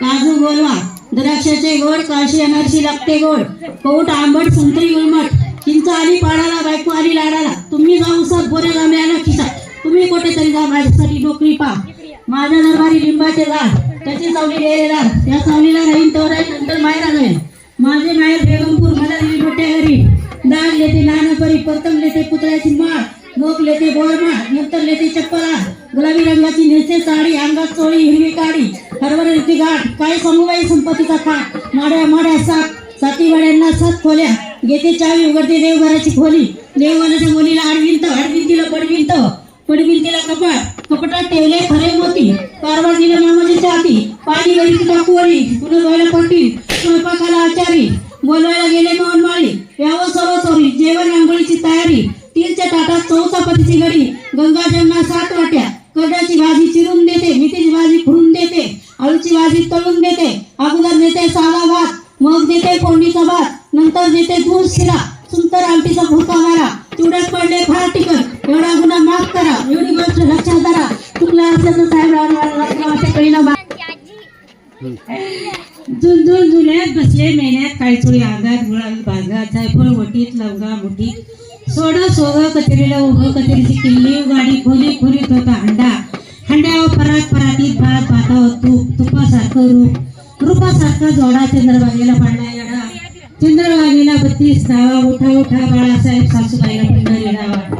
काजू बोलवा द्राक्षाचे गोड काशी अनारशी लागते गोड. कौट आंबट संत्री उलमट चिंच आली पाडाला बायको आली लाडाला. तुम्ही जाऊ सर बोरे जामे खिसा तुम्ही कुठेतरी जा माझ्यासाठी नोकरी पा. माझ्या दरबारी लिंबाचे झाड. त्याची सावली गेलेला त्या सावलीला राहीन तो राहील नंतर मायरा जाईल माझे माहेर बेगमपूर मला दिली मोठ्या घरी. दाग लेते नानपरी प्रथम लेते पुतळ्याची माळ. मोक लेते बोरमाळ नंतर लेते चप्पला गुलाबी रंगाची नेसे साडी अंगात चोळी हिरवी काडी हरभऱ्याची गाठ काय सांगू बाई संपत्तीचा खाट माड्या माड्या सात साती वाड्यांना सात खोल्या घेते चावी उघडते देवघराची खोली देवघराच्या मुलीला आडविंत आडविंतीला पडविंत पडविंतीला कपाट कपाटात ठेवले खरे मोती कारवा दिले मामाची हाती पाणी घरी टाकूवरी पुन्हा धुवायला पट्टी स्वयंपाकाला आचारी बोलवायला गेले मोहन माळी यावं सर्व चोरी जेवण आंघोळीची तयारी तीनच्या ताटात चौचापतीची गडी गंगाजमना सात वाट्या करड्याची भाजी चिरून देते मिठीची भाजी खुडून देते आळूची भाजी तळून देते अगोदर देते साधा भात मग देते फोडणीचा भात नंतर देते दूध शिरा सुंदर आमटीचा भुका मारा चिवड्यात पडले फार तिकट एवढा गुन्हा माफ करा एवढी गोष्ट लक्षात धरा. चुकला असल्याचं साहेब झुंझुन झुल्यात बसले मेण्यात काळचोळी आगात गुळावी बागात जायफळ वटीत लवगा मुठीत. सोड सोग कचरीला उभं कचरीची किल्ली गाडी खोली खोलीत होता भातावर तुपासारखं रूप रूपासारखा जोडा चंद्रबागेला पाडला येडा चंद्रबागेला बत्तीस नावा उठा उठा बाळासाहेब सासूबाईला पंढरी डावा